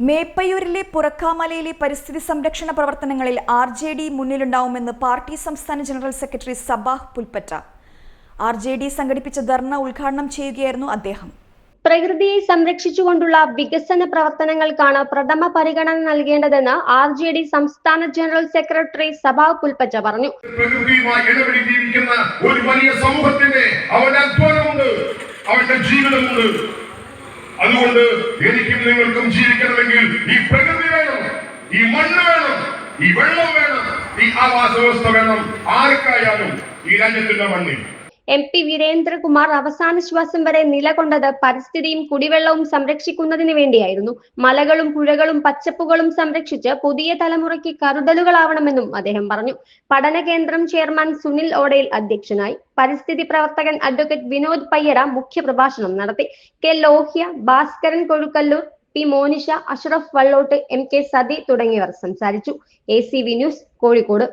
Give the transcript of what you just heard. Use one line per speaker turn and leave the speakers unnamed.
മേപ്പയൂരിലെ പുറക്കാമലയിലെ പരിസ്ഥിതി സംരക്ഷണ പ്രവർത്തനങ്ങളിൽ ആർ ജെ ഡി മുന്നിലുണ്ടാവുമെന്ന് പാർട്ടി സംസ്ഥാന general secretary Sabah Pulpatta. R J D സംഘടിപ്പിച്ച ധർണ ഉദ്ഘാടനം ചെയ്യുകയായിരുന്നു അദ്ദേഹം.
പ്രകൃതിയെ സംരക്ഷിച്ചുകൊണ്ടുള്ള വികസന പ്രവർത്തനങ്ങൾക്കാണ് പ്രഥമ പരിഗണന നൽകേണ്ടതെന്ന് ആർ ജെ ഡി സംസ്ഥാന ജനറൽ സെക്രട്ടറി സഭാ പുൽപ്പറ്റ പറഞ്ഞു.
ഒരു വലിയ സമൂഹത്തിന്റെ അവരുടെ അധ്വാനമുണ്ട് അവന്റെ ജീവിതമുണ്ട്. അതുകൊണ്ട് എനിക്കും നിങ്ങൾക്കും ജീവിക്കണമെങ്കിൽ ഈ പ്രകൃതി വേണം ഈ മണ്ണ് വേണം ഈ വെള്ളം വേണം ഈ ആവാസ വ്യവസ്ഥ വേണം. ആർക്കായാലും ഈ രാജ്യത്തിന്റെ മണ്ണിൽ.
എം പി വീരേന്ദ്രകുമാർ അവസാന ശ്വാസം വരെ നിലകൊണ്ടത് പരിസ്ഥിതിയും കുടിവെള്ളവും സംരക്ഷിക്കുന്നതിന് വേണ്ടിയായിരുന്നു. മലകളും പുഴകളും പച്ചപ്പുകളും സംരക്ഷിച്ച് പുതിയ തലമുറയ്ക്ക് കരുതലുകളാവണമെന്നും അദ്ദേഹം പറഞ്ഞു. പഠന കേന്ദ്രം ചെയർമാൻ സുനിൽ ഓടയിൽ അധ്യക്ഷനായി പരിസ്ഥിതി പ്രവർത്തകൻ അഡ്വക്കേറ്റ് വിനോദ് പയ്യര മുഖ്യപ്രഭാഷണം നടത്തി. K Lohya Bhaskaran Kozhukkallur P Monisha Ashraf Vallott M K Sathi തുടങ്ങിയവർ സംസാരിച്ചു. A C V news Kozhikode.